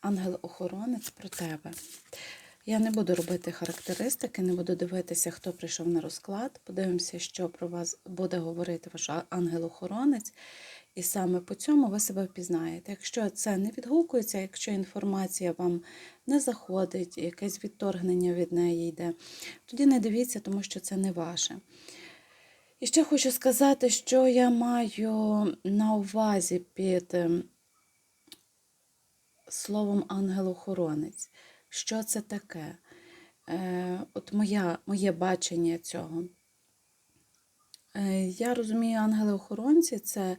ангел-охоронець про тебе. Я не буду робити характеристики, не буду дивитися, хто прийшов на розклад. Подивимося, що про вас буде говорити ваш ангел-охоронець. І саме по цьому ви себе впізнаєте. Якщо це не відгукується, якщо інформація вам не заходить, якесь відторгнення від неї йде, тоді не дивіться, тому що це не ваше. І ще хочу сказати, що я маю на увазі під ем, словом ангел-охоронець. Що це таке? Е, от моя, моє бачення цього. Е, я розумію, ангели-охоронці це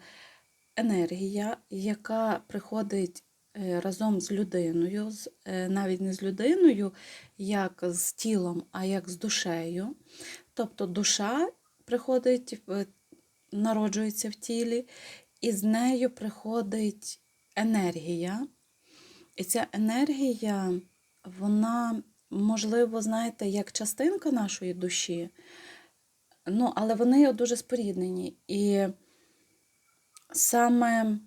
енергія, яка приходить е, разом з людиною, з, е, навіть не з людиною, як з тілом, а як з душею. Тобто душа приходить, народжується в тілі, і з нею приходить енергія. І ця енергія, вона, можливо, знаєте, як частинка нашої душі, ну, але вони дуже споріднені. І саме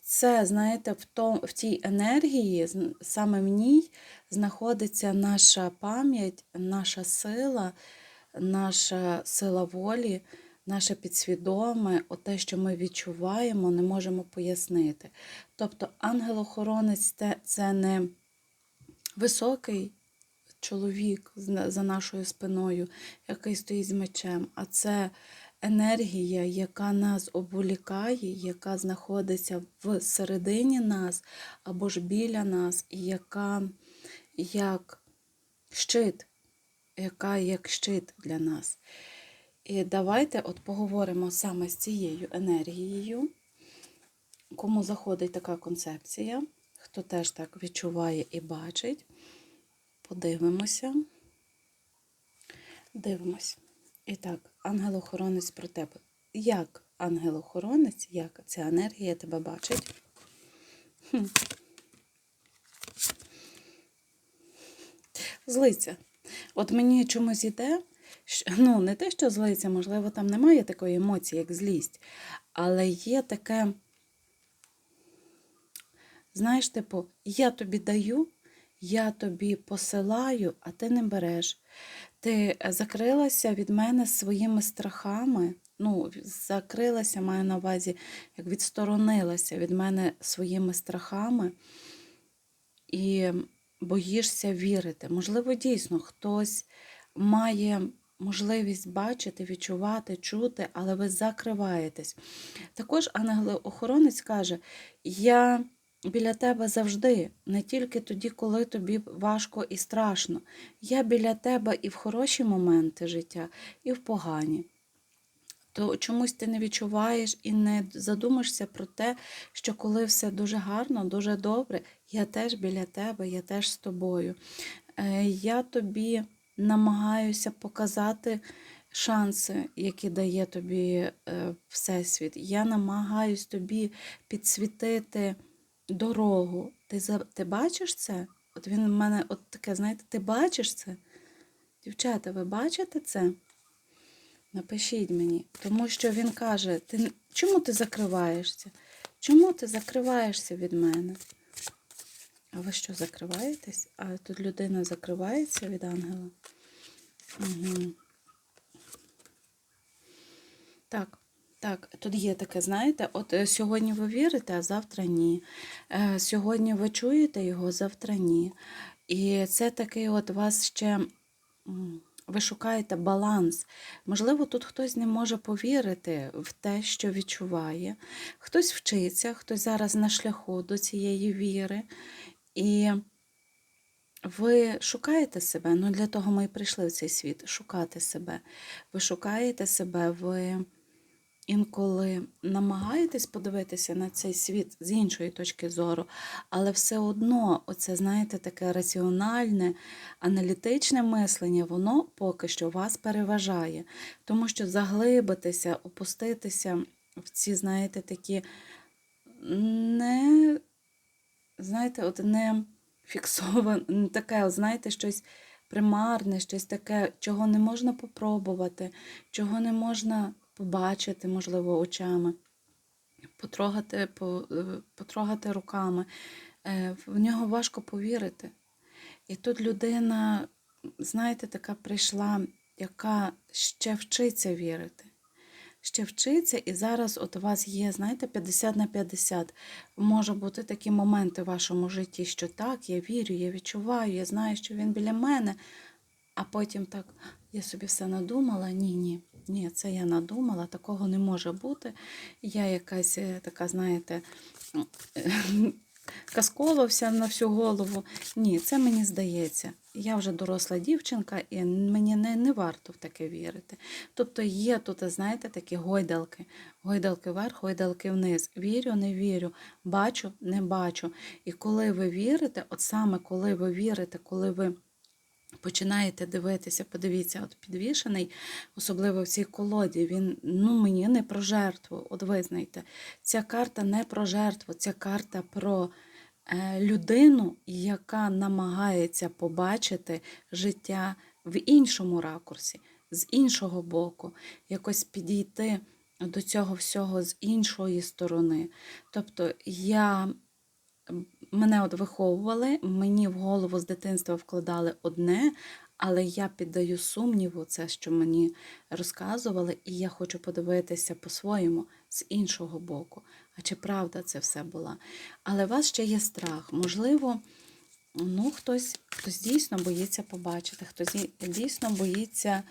це, знаєте, в, том, в тій енергії, саме в ній знаходиться наша пам'ять, наша сила, наша сила волі, наше підсвідоме, те, що ми відчуваємо, не можемо пояснити. Тобто ангел-охоронець це, не високий чоловік за нашою спиною, який стоїть з мечем, а це енергія, яка нас обволікає, яка знаходиться в середині нас або ж біля нас, і яка як щит, яка як щит для нас. І давайте от поговоримо саме з цією енергією, кому заходить така концепція, хто теж так відчуває і бачить. Подивимося. Дивимось. І так, ангел-охоронець про тебе. Як ангел-охоронець, як ця енергія тебе бачить? Хм. Злиться. От мені чомусь іде, ну, не те, що злиться, можливо, там немає такої емоції, як злість, але є таке, знаєш, типу, я тобі даю, я тобі посилаю, а ти не береш. Ти е, закрилася від мене своїми страхами. Ну, закрилася, маю на увазі, як відсторонилася від мене своїми страхами і боїшся вірити. Можливо, дійсно хтось має можливість бачити, відчувати, чути, але ви закриваєтесь. Також ангел-охоронець каже: Я біля тебе завжди, не тільки тоді, коли тобі важко і страшно. Я біля тебе і в хороші моменти життя, і в погані. То чомусь ти не відчуваєш і не задумаєшся про те, що коли все дуже гарно, дуже добре, я теж біля тебе, я теж з тобою. Е, Я тобі намагаюся показати шанси, які дає тобі е, Всесвіт. Я намагаюсь тобі підсвітити дорогу. Ти, ти бачиш це? От він в мене от таке, знаєте, ти бачиш це? Дівчата, ви бачите це? Напишіть мені, тому що він каже, ти, чому ти закриваєшся? Чому ти закриваєшся від мене? А ви що, закриваєтесь? А тут людина закривається від ангела? Угу. Так, так, тут є таке, знаєте, от е, сьогодні ви вірите, а завтра ні. Е, Сьогодні ви чуєте його, завтра ні. І це такий от вас ще. Ви шукаєте баланс. Можливо, тут хтось не може повірити в те, що відчуває. Хтось вчиться, хтось зараз на шляху до цієї віри. І ви шукаєте себе. Ну, для того ми і прийшли в цей світ шукати себе. Ви шукаєте себе, ви інколи намагаєтесь подивитися на цей світ з іншої точки зору, але все одно, оце, знаєте, таке раціональне, аналітичне мислення, воно поки що вас переважає. Тому що заглибитися, опуститися в ці, знаєте, такі не, знаєте, от не фіксоване, таке, знаєте, щось примарне, щось таке, чого не можна попробувати, чого не можна побачити, можливо, очами, потрогати, е, потрогати руками. Е, В нього важко повірити. І тут людина, знаєте, така прийшла, яка ще вчиться вірити. Ще вчиться, і зараз от у вас є, знаєте, 50 на 50. Може бути такі моменти в вашому житті, що так, я вірю, я відчуваю, я знаю, що він біля мене, а потім так, я собі все надумала. Ні, ні, ні, це я надумала, такого не може бути. Я якась е, така, знаєте, казкова вся на всю голову. Ні, це мені здається. Я вже доросла дівчинка, і мені не, не варто в таке вірити. Тобто є тут, знаєте, такі гойдалки. Гойдалки вверх, гойдалки вниз. Вірю, не вірю, бачу, не бачу. І коли ви вірите, от саме коли ви вірите, коли ви починаєте дивитися, подивіться, от підвішений, особливо в цій колоді, він ну, мені не про жертву. От визнайте, ця карта не про жертву, ця карта про е, людину, яка намагається побачити життя в іншому ракурсі, з іншого боку, якось підійти до цього всього з іншої сторони. Тобто я мене от виховували, мені в голову з дитинства вкладали одне, але я піддаю сумніву це, що мені розказували, і я хочу подивитися по-своєму з іншого боку. А чи правда це все була? Але у вас ще є страх. Можливо, ну, хтось, хтось дійсно боїться побачити, хтось дійсно боїться.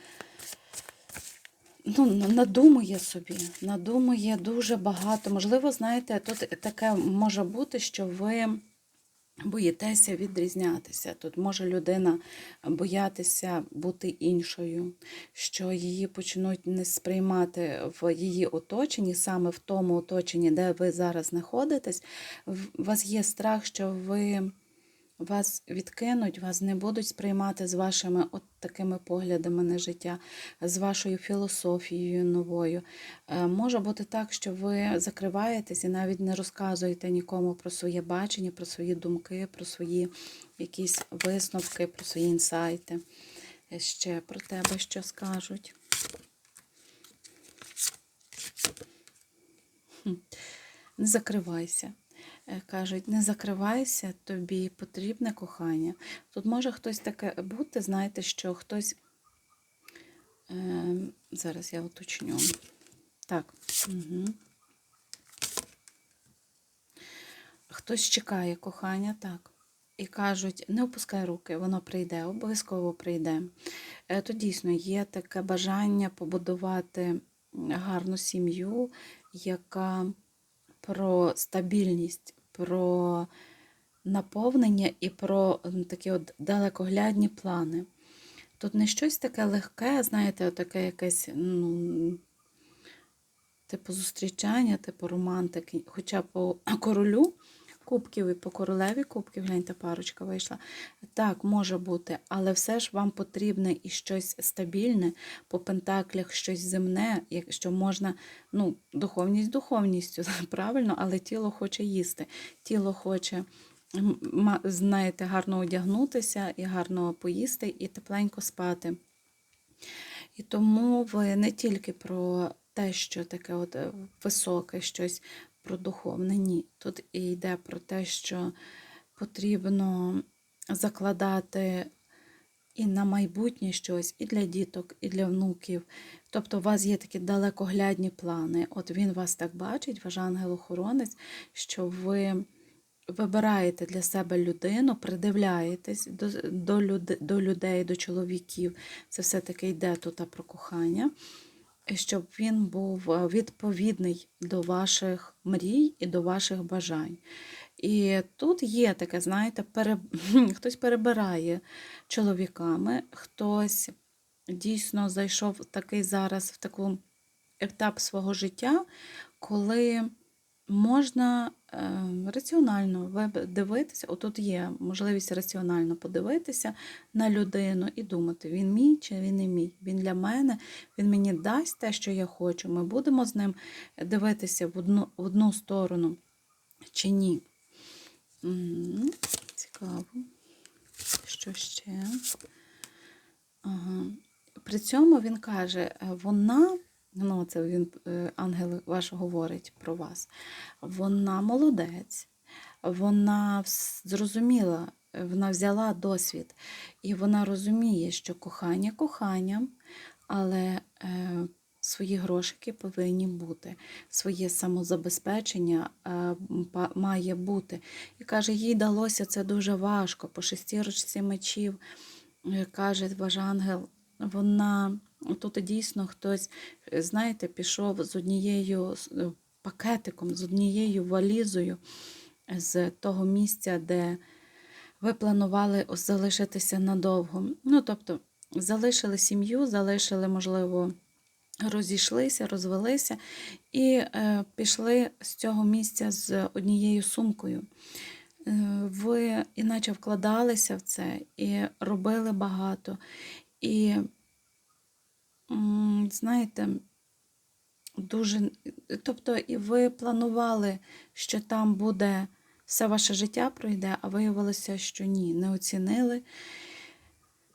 Ну, надумує собі, надумує дуже багато. Можливо, знаєте, тут таке може бути, що ви боїтеся відрізнятися. Тут може людина боятися бути іншою, що її почнуть не сприймати в її оточенні, саме в тому оточенні, де ви зараз знаходитесь. У вас є страх, що ви. Вас відкинуть, вас не будуть сприймати з вашими от такими поглядами на життя, з вашою філософією новою. Е, Може бути так, що ви закриваєтесь і навіть не розказуєте нікому про своє бачення, про свої думки, про свої якісь висновки, про свої інсайти. Е, Ще про тебе що скажуть. Не закривайся. Е, Кажуть, не закривайся, тобі потрібне кохання. Тут може хтось таке бути, знаєте, що хтось. Е, зараз я уточню. Так. Угу. Хтось чекає кохання, так. І кажуть, не опускай руки, воно прийде, обов'язково прийде. Е, То дійсно є таке бажання побудувати гарну сім'ю, яка про стабільність, про наповнення і про такі от далекоглядні плани. Тут не щось таке легке, знаєте, таке якесь, ну, типу зустрічання, типу романтики. Хоча по королю кубків і по королеві кубків, гляньте, парочка вийшла. Так, може бути, але все ж вам потрібне і щось стабільне, по пентаклях щось земне, якщо можна, ну, духовність духовністю, правильно, але тіло хоче їсти, тіло хоче. Знаєте, гарно одягнутися і гарно поїсти, і тепленько спати. І тому ви не тільки про те, що таке от е, високе, щось про духовне, ні. Тут і йде про те, що потрібно закладати і на майбутнє щось, і для діток, і для внуків. Тобто у вас є такі далекоглядні плани. От він вас так бачить, ваш ангел-охоронець, що ви вибираєте для себе людину, придивляєтесь до, до, люд- до людей, до чоловіків. Це все-таки йде тут про кохання, щоб він був е, відповідний до ваших мрій і до ваших бажань. І тут є таке, знаєте, пере... хтось перебирає чоловіками, хтось дійсно зайшов такий зараз в такий етап свого життя, коли можна е, раціонально дивитися, отут є можливість раціонально подивитися на людину і думати, він мій чи він не мій. Він для мене, він мені дасть те, що я хочу. Ми будемо з ним дивитися в одну, в одну сторону чи ні. Мгм, Цікаво. Що ще? Ага. При цьому він каже, е, вона, ну це він, е, ангел ваш говорить про вас, вона молодець, вона зрозуміла, вона взяла досвід, і вона розуміє, що кохання коханням, але е, свої грошики повинні бути, своє самозабезпечення е, має бути. І каже, їй далося це дуже важко. По шестірочці мечів каже ваш ангел, вона тут дійсно хтось, е, знаєте, пішов з однією е, пакетиком, з однією валізою з того місця, де ви планували залишитися надовго. Ну, тобто, залишили сім'ю, залишили, можливо, розійшлися, розвелися і е, пішли з цього місця з однією сумкою. Е, ви іначе вкладалися в це і робили багато. І, знаєте, дуже. Тобто, і ви планували, що там буде все ваше життя пройде, а виявилося, що ні, не оцінили.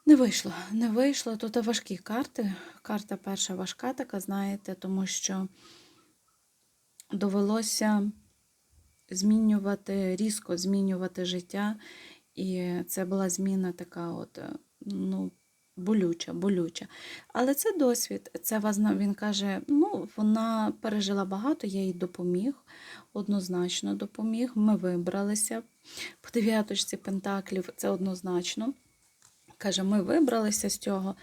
Не вийшло, не вийшло. Тут важкі карти. Карта перша важка така, знаєте, тому що довелося змінювати, різко змінювати життя. І це була зміна така, от, ну, болюча, болюча. Але це досвід. Це вас, він каже, ну, вона пережила багато, я їй допоміг, однозначно допоміг. Ми вибралися. По дев'яточці пентаклів це однозначно. Каже, ми вибралися з цього.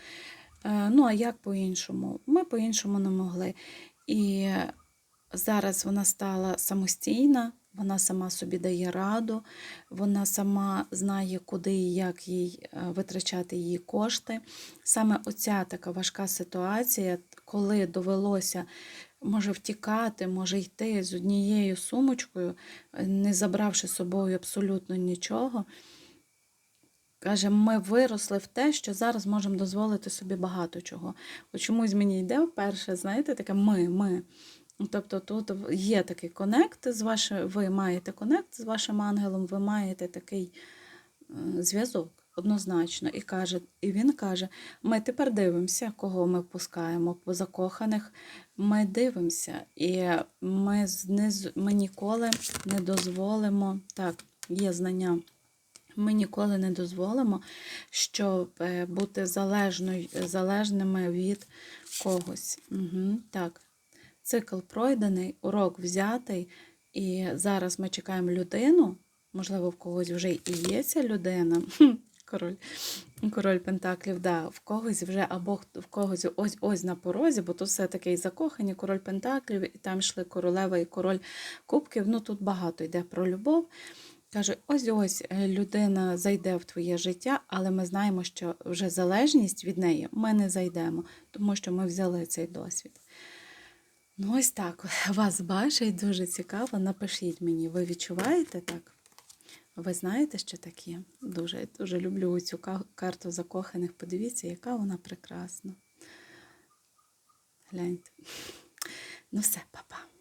Е, Ну, а як по-іншому? Ми по-іншому не могли. І зараз вона стала самостійна, вона сама собі дає раду, вона сама знає, куди і як їй е, витрачати її кошти. Саме оця така важка ситуація, коли довелося, може, втікати, може йти з однією сумочкою, е, не забравши з собою абсолютно нічого. Каже, ми виросли в те, що зараз можемо дозволити собі багато чого. От чомусь мені йде вперше, знаєте, таке ми, ми. Тобто тут є такий конект з вашим, ви маєте конект з вашим ангелом, ви маєте такий е, зв'язок однозначно. І, каже, і він каже: ми тепер дивимося, кого ми пускаємо по закоханих. Ми дивимося, і ми, з- не, з- ми ніколи не дозволимо. Так, є знання. Ми ніколи не дозволимо, щоб е, бути залежною, залежними від когось. Угу, так, цикл пройдений, урок взятий, і зараз ми чекаємо людину. Можливо, в когось вже і є ця людина. Король, король Пентаклів, да, в когось вже або в когось ось ось на порозі, бо тут все таки і закохані, король Пентаклів, і там йшли королева і король кубків. Ну тут багато йде про любов. Каже, ось ось е, людина зайде в твоє життя, але ми знаємо, що вже залежність від неї ми не зайдемо, тому що ми взяли цей досвід. Ну, ось так. Вас бачить, дуже цікаво. Напишіть мені, ви відчуваєте так? Ви знаєте, що таке? Дуже, дуже люблю цю карту закоханих. Подивіться, яка вона прекрасна. Гляньте. Ну все, па-па.